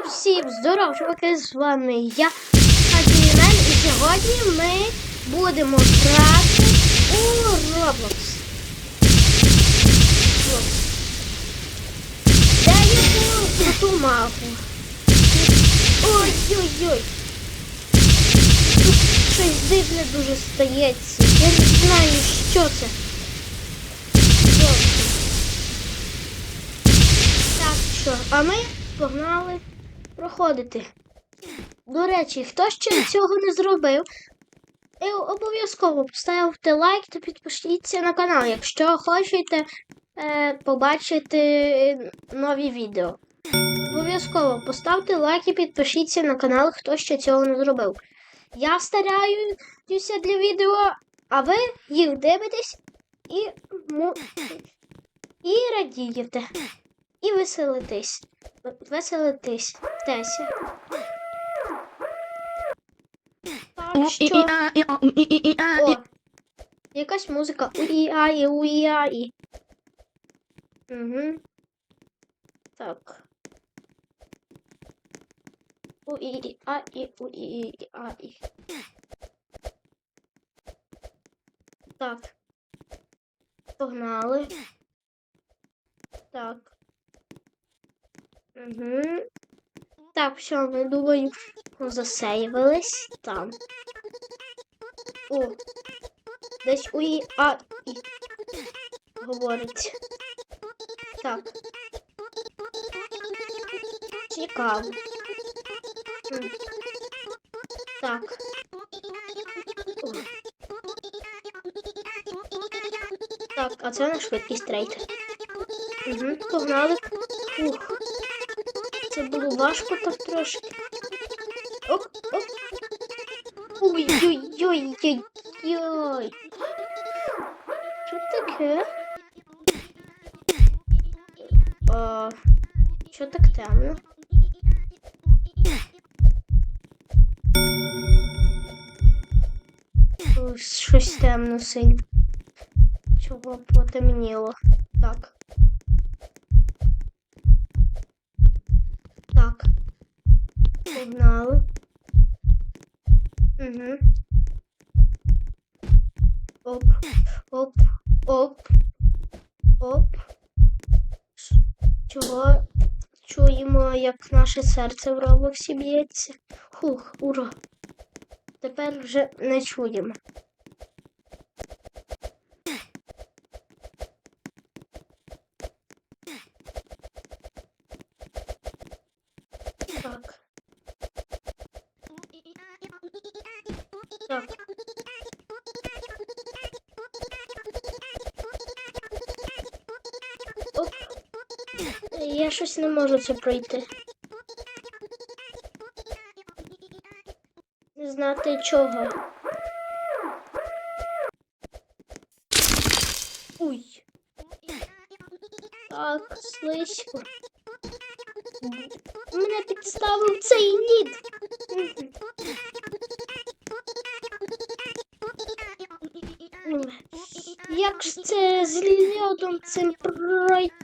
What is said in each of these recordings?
всім здоров, чуваки, з вами я, Хатімен, і сьогодні ми будемо грати у Roblox. От. Даю круту мапу. Ой-ой-ой. Тут щось дивне дуже стається. Я не знаю, що це. Так що, а ми погнали проходити. До речі, хто ще цього не зробив, е, обов'язково поставте лайк та підпишіться на канал, якщо хочете е, побачити нові відео. Обов'язково поставте лайк і підпишіться на канал, хто ще цього не зробив. Я стараюся для відео, а ви їх дивитесь і, і радієте. І веселитесь. Веселитесь. Теся. Так що. О, якась музика. Уі-аї, уі-аї. Угу. Так. Уі-аї, уі-аї. Так. Погнали. Так. Угу. Так, все, ми думаю, засейвились там. О, десь у і а і говорить. Так. Цікаво. Так. О. Так, а це наш швидкість трейд. Угу, погнали. Ух. Це було важко так трошки. Оп, оп. Ой-ой-ой-ой-ой. Що таке? А, що так темно? Щось темно синь. Чого потемніло? Так. Погнали. Угу. Оп, оп, оп, оп. Чого чуємо, як наше серце в робоксі б'ється? Хух, ура. Тепер вже не чуємо. Я щось не можу це пройти. Не знати чого. Уй. Так, слизько. Мене підставив цей нід. Як ж це з льодом цим пройти?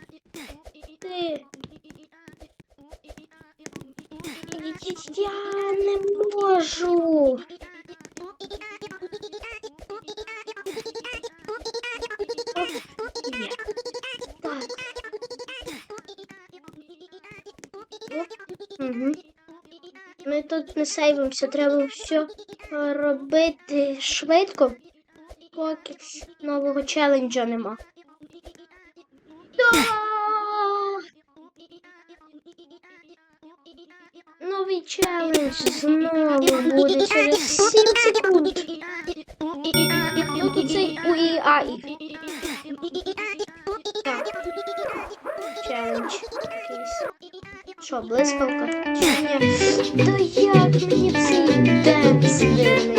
Я не можу. Так. Ми тут не сейвимося, треба все робити швидко, поки нового челенджа нема. Да! Новий челендж знову буде через 7 секунд. Ну тут цей УІАІ. Так. Челендж якийсь. Що, блискавка? Чи ні? Та як мені цей денс дивний?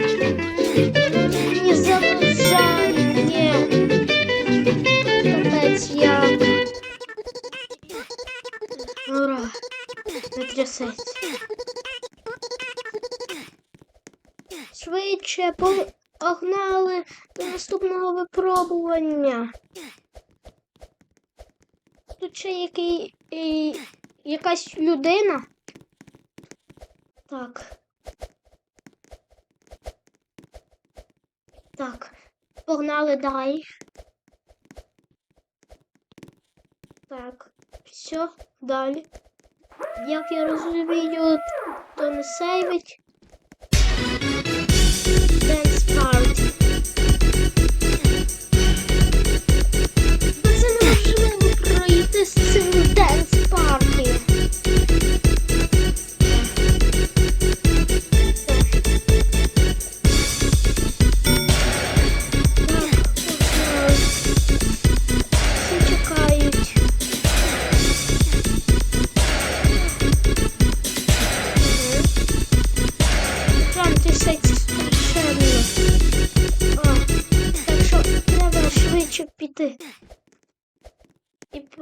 Не Швидше погнали до наступного випробування. Тут ще який, якась людина. Так. Так, погнали далі. Так, все, далі. Як я розумію, то не сейвить. Dance Party. Це неможливо пройти з цим Dance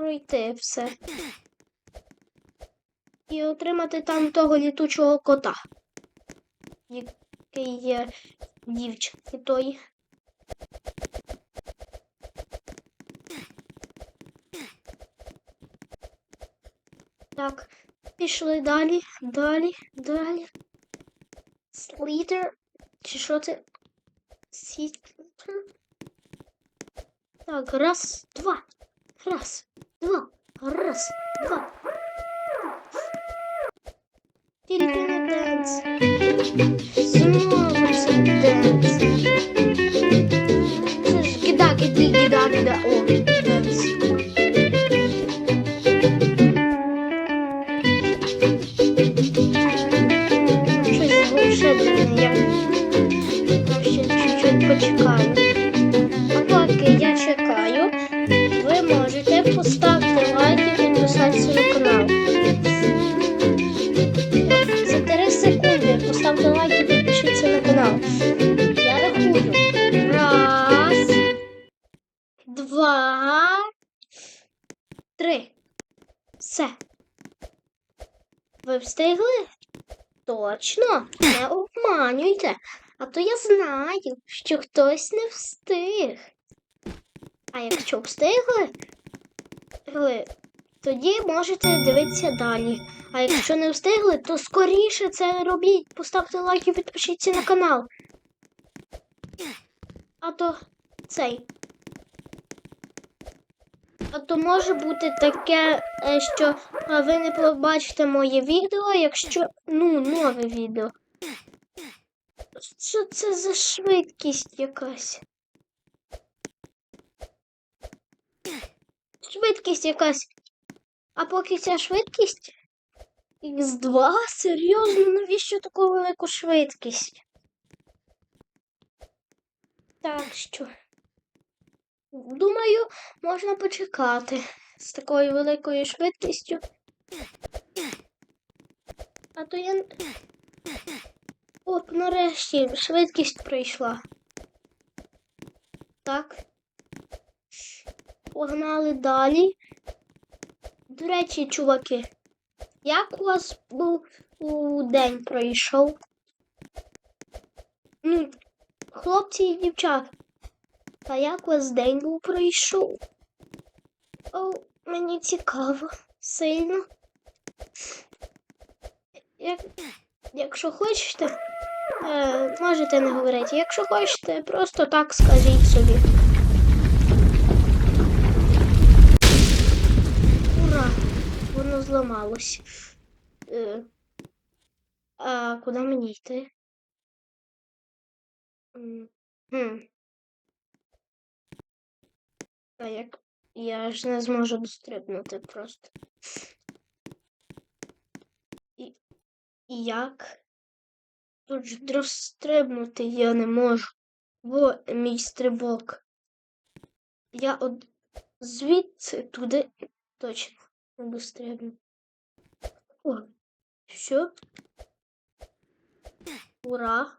пройти все. І отримати там того літучого кота. Який є дівчинки тої. Так, пішли далі, далі, далі. Слітер. Чи що це? Сітер. Так, раз, два. Раз, два. Раз, два. Тільки не денс. Знову це денс. Це ж гіда, гіді, гіда, гіда. О, денс. Щось волшебне, я ще чуть-чуть почекаю. Раз, два, три. Все. Ви встигли? Точно, не обманюйте. А то я знаю, що хтось не встиг. А якщо встигли, тоді можете дивитися далі. А якщо не встигли, то скоріше це робіть. Поставте лайк і підпишіться на канал. А то цей. А то може бути таке, е, що ви не побачите моє відео, якщо. Ну, нове відео. Що це за швидкість якась? Швидкість якась. А поки ця швидкість Х2? Серйозно, навіщо таку велику швидкість? Так що. Думаю, можна почекати з такою великою швидкістю. А то я. От, нарешті, швидкість прийшла. Так. Погнали далі. До речі, чуваки, як у вас був у день пройшов? Ну, хлопці і дівчата. А як вас день був пройшов? О, мені цікаво, сильно. Як, якщо хочете, е, можете не говорити. Якщо хочете, просто так скажіть собі. Ура! Воно зламалось. Е, а куди мені йти? Хм. А як я ж не зможу дострибнути просто. І як? Тут ж дострибнути я не можу. Бо мій стрибок. Я от звідси туди точно не дострибну. О, все. Ура!